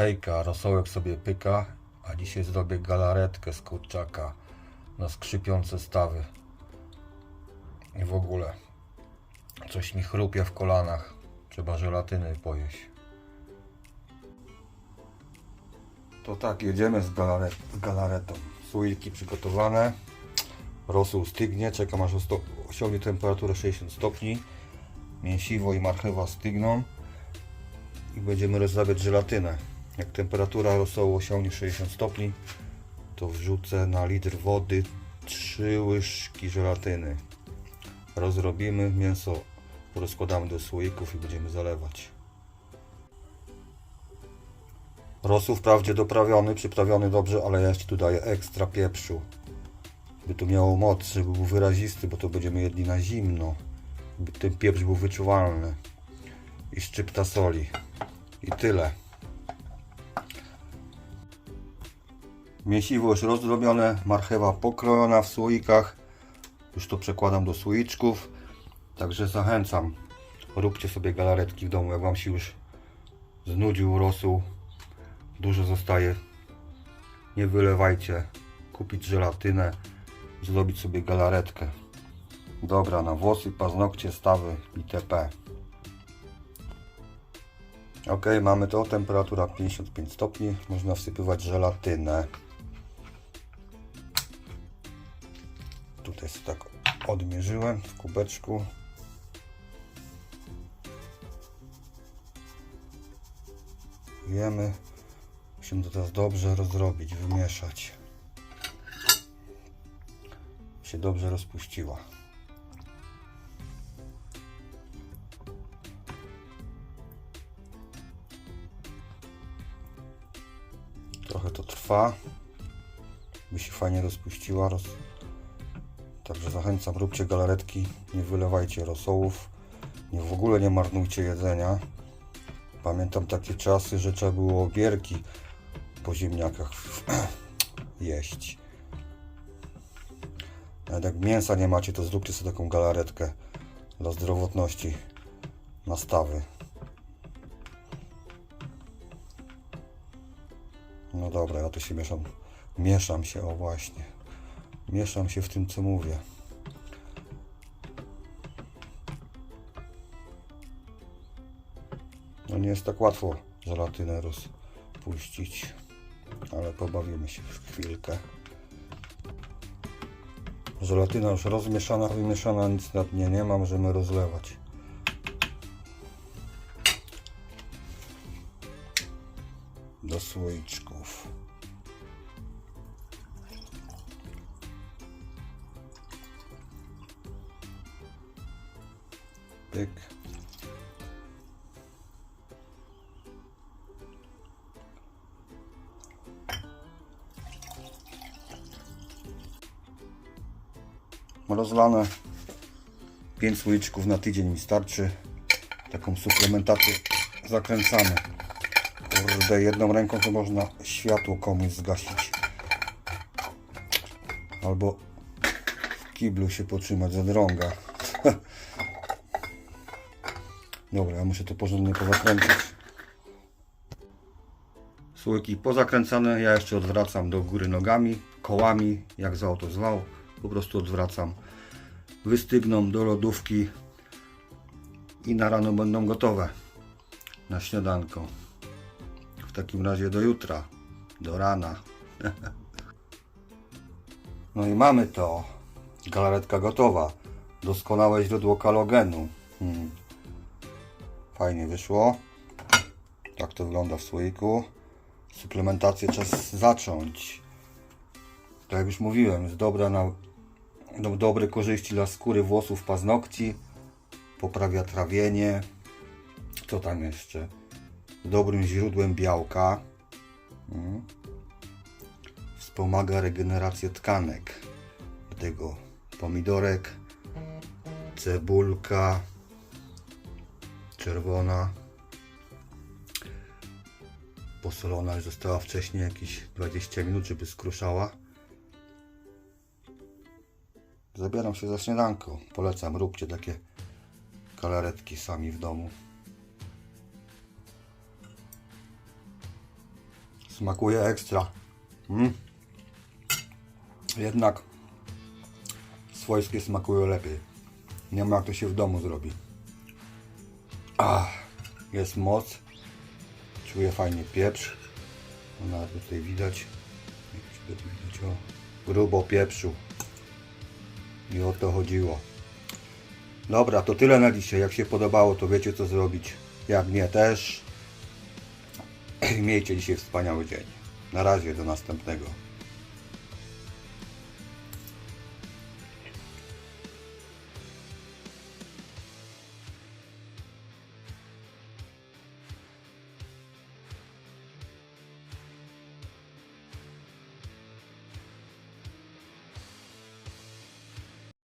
Hejka, rosołek sobie pyka, a dzisiaj zrobię galaretkę z kurczaka na skrzypiące stawy. I w ogóle coś mi chrupie w kolanach. Trzeba żelatyny pojeść. To tak, jedziemy z, z galaretą. Słoiki przygotowane. Rosół stygnie, czekam aż osiągnie temperaturę 60 stopni. Mięsiwo i marchewa stygną i będziemy rozrabiać żelatynę. Jak temperatura rosołu osiągnie 60 stopni, to wrzucę na litr wody 3 łyżki żelatyny. Rozrobimy, mięso rozkładamy do słoików i będziemy zalewać. Rosół wprawdzie doprawiony, przyprawiony dobrze, ale ja jeszcze tu daję ekstra pieprzu. By to miało moc, żeby był wyrazisty, bo to będziemy jedli na zimno. By ten pieprz był wyczuwalny. I szczypta soli. I tyle. Mięsiwo już rozdrobione, marchewa pokrojona w słoikach. Już to przekładam do słoiczków. Także zachęcam. Róbcie sobie galaretki w domu, jak Wam się już znudził rosół. Dużo zostaje. Nie wylewajcie. Kupić żelatynę. Zrobić sobie galaretkę. Dobra, na włosy, paznokcie, stawy itp. Ok, mamy to. Temperatura 55 stopni. Można wsypywać żelatynę. Tutaj sobie tak odmierzyłem w kubeczku. Wiemy. Musimy to teraz dobrze rozrobić, wymieszać. Się dobrze rozpuściła. Trochę to trwa, by się fajnie rozpuściła. Roz... Także zachęcam, róbcie galaretki, nie wylewajcie rosołów, nie w ogóle nie marnujcie jedzenia. Pamiętam takie czasy, że trzeba było gierki po ziemniakach jeść. Nawet jak mięsa nie macie, to zróbcie sobie taką galaretkę dla zdrowotności nastawy. No dobra, ja to się mieszam. Mieszam się, o właśnie. Mieszam się w tym, co mówię. No nie jest tak łatwo żelatynę rozpuścić, ale pobawimy się w chwilkę. Żelatyna już rozmieszana, wymieszana, nic na dnie nie ma, możemy rozlewać. Do słoiczków. Pyk. Rozlane 5 słoiczków na tydzień mi starczy. Taką suplementację zakręcamy. Kurde, jedną ręką to można światło komuś zgasić. Albo w kiblu się potrzymać za drąga. Dobra, ja muszę to porządnie pozakręcić. Słoiki pozakręcane, ja jeszcze odwracam do góry nogami, kołami, jak za to zwał. Po prostu odwracam. Wystygną do lodówki i na rano będą gotowe na śniadanko. W takim razie do jutra, do rana. No i mamy to. Galaretka gotowa. Doskonałe źródło kalogenu. Hmm. Fajnie wyszło. Tak to wygląda w słoiku. Suplementację czas zacząć. Tak jak już mówiłem, jest dobra na do, dobre korzyści dla skóry, włosów, paznokci. Poprawia trawienie. Co tam jeszcze? Dobrym źródłem białka. Mm. Wspomaga regenerację tkanek. Do tego pomidorek, cebulka czerwona. Posolona już została wcześniej jakieś 20 minut, żeby skruszała. Zabieram się za śniadanko. Polecam, róbcie takie kalaretki sami w domu. Smakuje ekstra. Mm. Jednak swojskie smakują lepiej. Nie ma jak to się w domu zrobi. Jest moc. Czuję fajnie pieprz. Nawet tutaj widać. Jak ci będzie widać o, grubo pieprzu. I o to chodziło. Dobra, to tyle na dzisiaj. Jak się podobało, to wiecie co zrobić. Jak nie też. Miejcie dzisiaj wspaniały dzień. Na razie, do następnego.